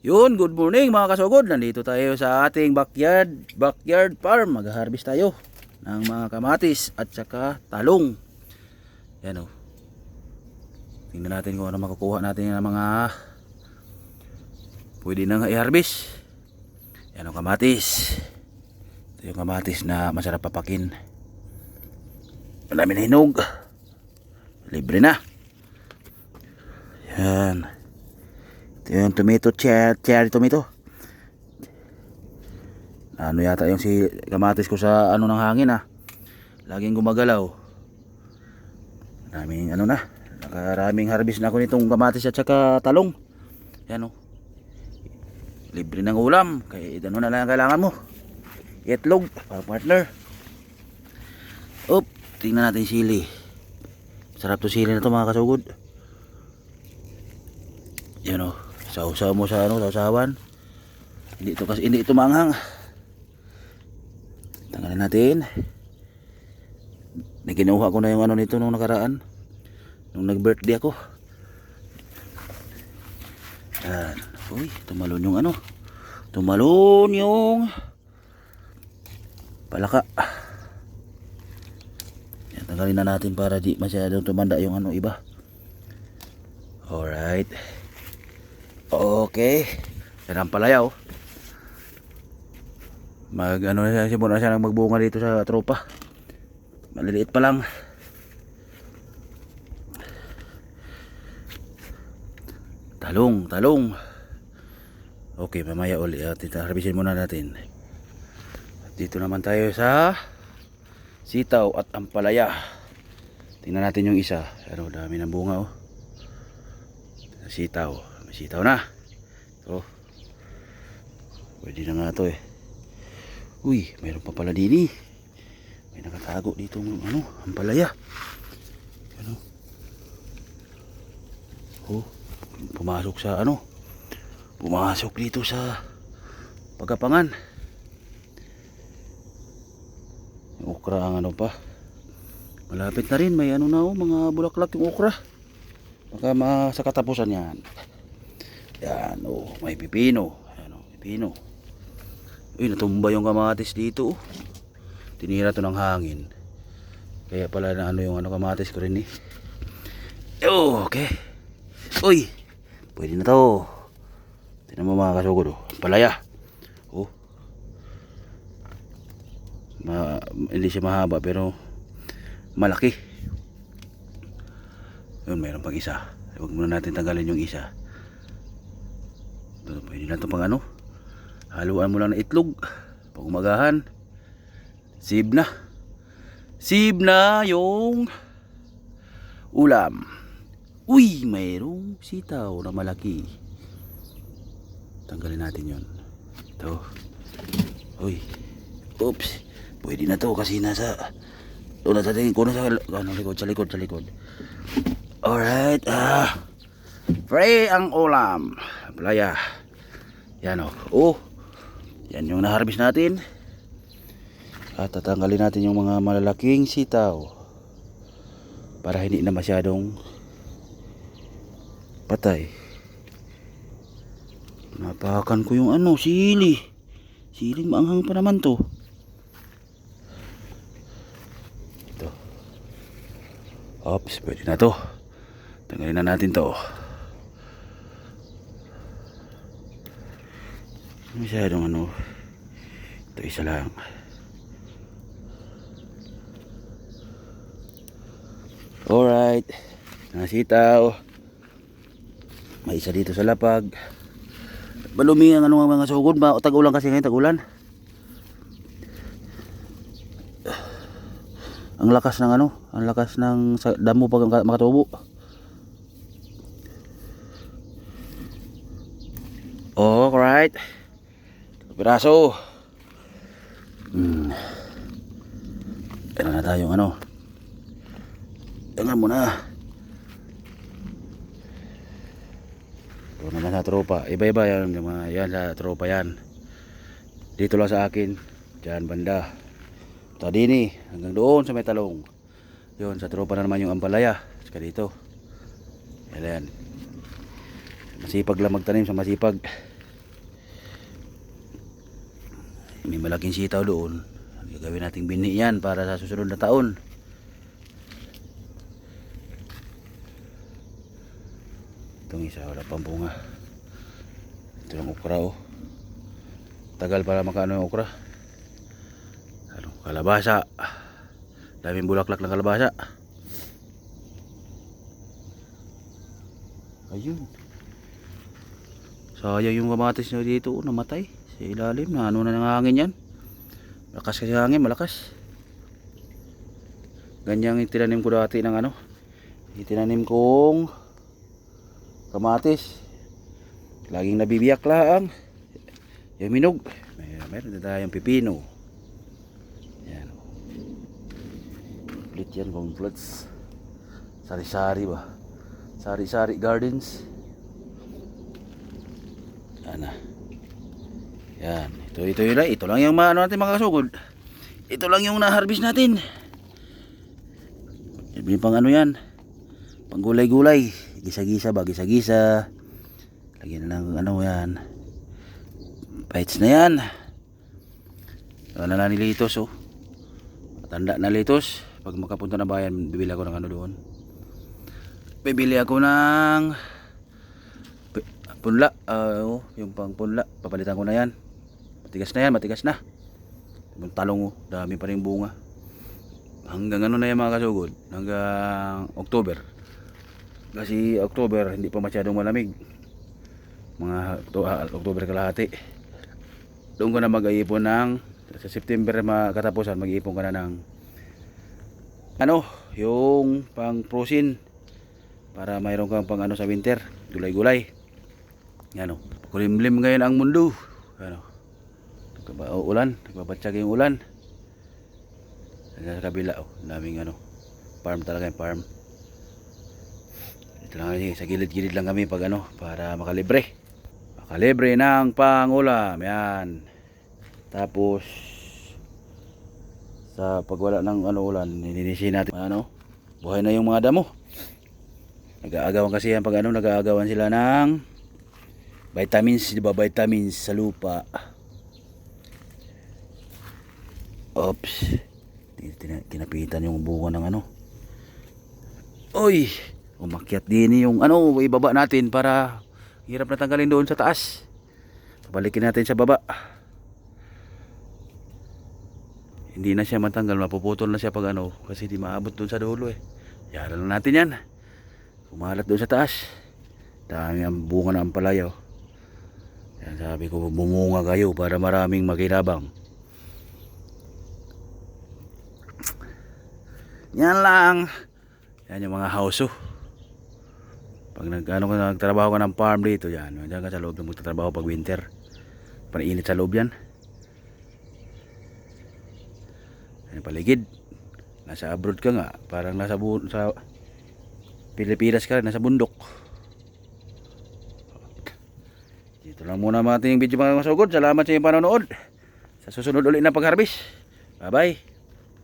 Yun, good morning mga kasugod. Nandito tayo sa ating backyard, backyard farm. Mag-harvest tayo ng mga kamatis at saka talong. Yan o. Tingnan natin kung ano makukuha natin ng mga pwede nang i-harvest. Yan o kamatis. Ito yung kamatis na masarap papakin. Marami na hinog. Libre na. Yan. Ito yung tomato, cherry, cherry tomato. Ano yata yung si kamatis ko sa ano ng hangin ah. Laging gumagalaw. Maraming ano na. Nakaraming harvest na ako nitong kamatis at saka talong. Yan oh. Libre ng ulam. Kaya ano na lang ang kailangan mo. Itlog para partner. Up, tingnan natin sili. Sarap to sili na to mga kasugod. Yan o. Sausaw mo sa ano, sausawan. Hindi ito kasi hindi ito manghang. Tanggalin natin. Naginuha ko na yung ano nito nung nakaraan. Nung nag-birthday ako. Yan. Uy, tumalon yung ano. Tumalon yung palaka. Yan, tanggalin na natin para di masyadong tumanda yung ano iba. Alright. Okay. Yan ang palaya. Mag ano na siya, simula siya nang magbunga dito sa tropa. Maliliit pa lang. Talong, talong. Okay, mamaya uli. Uh, harbisin muna natin. At dito naman tayo sa sitaw at ampalaya. Tingnan natin yung isa. Ano, dami ng bunga oh. Sitaw. May sitaw na. Ito. Pwede na nga to eh. Uy, mayroon pa pala din eh. May nakatago dito ng ano, ampalaya. Ano? Oh, pumasok sa ano? Pumasok dito sa pagapangan. Yung okra ang ano pa. Malapit na rin, may ano na oh, mga bulaklak yung okra. Baka sa katapusan yan. Yan, oh, may pipino. Yan, oh, pipino. Uy, natumba yung kamatis dito. Oh. Tinira to ng hangin. Kaya pala na ano yung ano kamatis ko rin eh. Oh, okay. Uy, pwede na to. Tingnan mo mga kasugod oh. Palaya. Oh. Ma hindi siya mahaba pero malaki. Yun, mayroon pang isa. Huwag muna natin tanggalin yung isa. Ito, pwede na ito pang ano. Haluan mo lang ng itlog. Pag umagahan. Sib na. Sib na yung ulam. Uy, mayroong sitaw na malaki. Tanggalin natin yon. Ito. Uy. Oops. Pwede na to kasi nasa doon na sa ko na sa ano, likod, sa likod, sa likod. Alright. Ah. Pre ang ulam. Playa. Yan o. Oh. Yan yung na-harvest natin. At tatanggalin natin yung mga malalaking sitaw. Para hindi na masyadong patay. Napakan ko yung ano, sili. Siling maanghang pa naman to. Ito. Ops, pwede na to. Tanggalin na natin to. Masyadong ano. Ito isa lang. Alright. Nasitaw. May isa dito sa lapag. Balumi ang ano mga sugod ba? O tag-ulan kasi ngayon, tag-ulan. Ang lakas ng ano, ang lakas ng damo pag maka- makatubo. Alright. Piraso. Hmm. Meron na tayong ano. Tingnan mo na. Ito naman sa tropa. Iba-iba yan. Yan sa tropa yan. Dito lang sa akin. Diyan banda. Tadi ni. Hanggang doon sa may talong. Yun. Sa tropa na naman yung ampalaya. Saka dito. Yan. Masipag lang magtanim sa masipag. May malaking sitaw doon. Gagawin nating bini yan para sa susunod na taon. Itong isa wala pang bunga. Ito yung okra oh. Tagal para makaano yung okra. Ano, kalabasa. Daming bulaklak ng kalabasa. Ayun. Sayang yung kamatis na dito, oh, namatay. Sa ilalim, na ano na ng hangin yan. Malakas kasi hangin, malakas. Ganyan yung tinanim ko dati ng ano. Itinanim kong kamatis. Laging nabibiyak lang. Yung minog. May, meron na tayong pipino. Yan. Complete yan, completes. Sari-sari ba? Sari-sari gardens. Yan na. Yan. Ito, ito lang. Ito lang yung maano natin mga kasugod. Ito lang yung na-harvest natin. Sabi pang ano yan. Pang gulay-gulay. Gisa-gisa ba? Gisa-gisa. Lagyan na ng ano yan. Bites na yan. Ano na ni Litos oh. Matanda na Litos. Pag makapunta na bayan, bibili ako ng ano doon. Bibili ako ng punla. oh, yung pang punla. Papalitan ko na yan. Matigas na yan, matigas na. Yung talong oh, dami pa rin bunga. Hanggang ano na yan mga kasugod? Hanggang October. Kasi October, hindi pa masyadong malamig. Mga to, ah, October kalahati. Doon ko na mag-iipon ng sa September ma- katapusan mag-iipon ka na ng ano, yung pang prosin para mayroon kang pang ano sa winter, gulay-gulay. Yan o. Kulimlim ngayon ang mundo. Ano? Nagkaba- o, ulan, nagbabatsag yung ulan. Sa kabila, oh, daming ano, farm talaga yung farm. Ito lang kami, sa gilid-gilid lang kami pag ano, para makalibre. Makalibre ng pangulam, yan. Tapos, sa pag wala ng ano ulan, nilinisin natin ano, buhay na yung mga damo. Nag-aagawan kasi yan pag ano, nag-aagawan sila ng vitamins, di ba? Vitamins sa lupa. Oops. Kinapitan yung bunga ng ano. Oy! Umakyat din yung ano, ibaba natin para hirap na tanggalin doon sa taas. Pabalikin natin sa baba. Hindi na siya matanggal, mapuputol na siya pag ano, kasi di maabot doon sa dulo eh. Yara lang natin yan. Kumalat doon sa taas. Dami ang bunga ng ampalaya. oh. Yan sabi ko, bumunga kayo para maraming makinabang. Yan lang. Yan yung mga house oh. Pag nag, ano, nagtrabaho ka ng farm dito, yan. Diyan ka sa loob na magtatrabaho pag winter. Panainit sa loob yan. Yan paligid. Nasa abroad ka nga. Parang nasa bu sa Pilipinas ka, nasa bundok. Dito lang muna mga ating video mga masugod. Salamat sa inyong panonood. Sa susunod ulit na pag-harvest. Bye-bye.